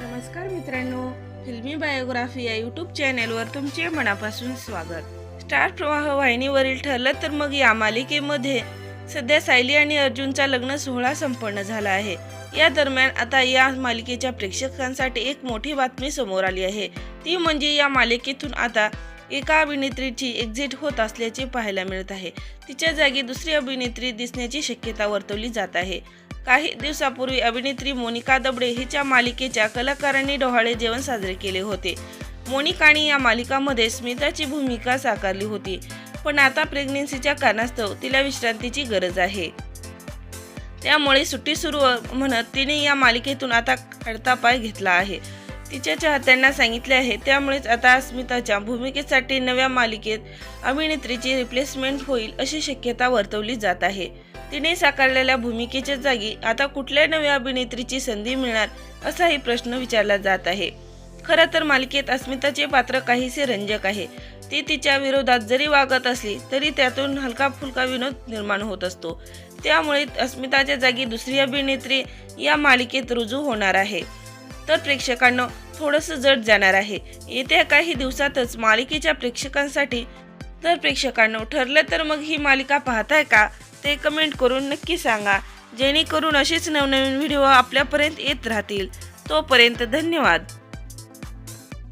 नमस्कार मित्रांनो फिल्मी बायोग्राफी या यूट्यूब चॅनेलवर तुमचे मनापासून स्वागत. स्टार प्रवाह वाहिनीवरील ठरलं तर मग या मालिकेमध्ये सध्या सायली आणि अर्जुनचा लग्न सोहळा संपन्न झाला आहे. या दरम्यान आता या मालिकेच्या प्रेक्षकांसाठी एक मोठी बातमी समोर आली आहे. ती म्हणजे या मालिकेतून आता एका अभिनेत्रीची एक्झिट होत असल्याचे पाहायला मिळत आहे. तिच्या जागी दुसरी अभिनेत्री दिसण्याची शक्यता वर्तवली जात आहे. काही दिवसापूर्वी अभिनेत्री मोनिका दबडे हिच्या मालिकेच्या कलाकारांनी डोहाळे जेवण साजरे केले होते. मोनिकाने या मालिकामध्ये स्मिताची भूमिका साकारली होती पण आता प्रेग्नेन्सीच्या कारणास्तव तिला विश्रांतीची गरज आहे. त्यामुळे सुट्टी सुरू म्हणत तिने या मालिकेतून आता खडता पाय घेतला आहे. तिच्या चाहत्यांना सांगितले आहे त्यामुळेच आता अस्मिताच्या भूमिकेसाठी नव्या मालिकेत अभिनेत्रीची रिप्लेसमेंट होईल अशी शक्यता वर्तवली जात आहे. तिने साकारलेल्या भूमिकेच्या जागी आता कुठल्या नव्या अभिनेत्रीची संधी मिळणार असाही प्रश्न विचारला जात आहे. खरं तर मालिकेत अस्मिताचे पात्र काहीसे रंजक आहे. ती तिच्या विरोधात जरी वागत असली तरी त्यातून हलका फुलका विनोद निर्माण होत असतो. त्यामुळे अस्मिताच्या जागी दुसरी अभिनेत्री या मालिकेत रुजू होणार आहे. तर प्रेक्षकांना थोडंसं जड जाणार आहे. येत्या काही दिवसातच मालिकेच्या प्रेक्षकांसाठी तर प्रेक्षकांना ठरलं तर मग ही मालिका पाहताय का? ते कमेंट करून नक्की सांगा. जेणेकरून असेच नवनवीन व्हिडिओ आपल्यापर्यंत येत राहतील. तोपर्यंत धन्यवाद.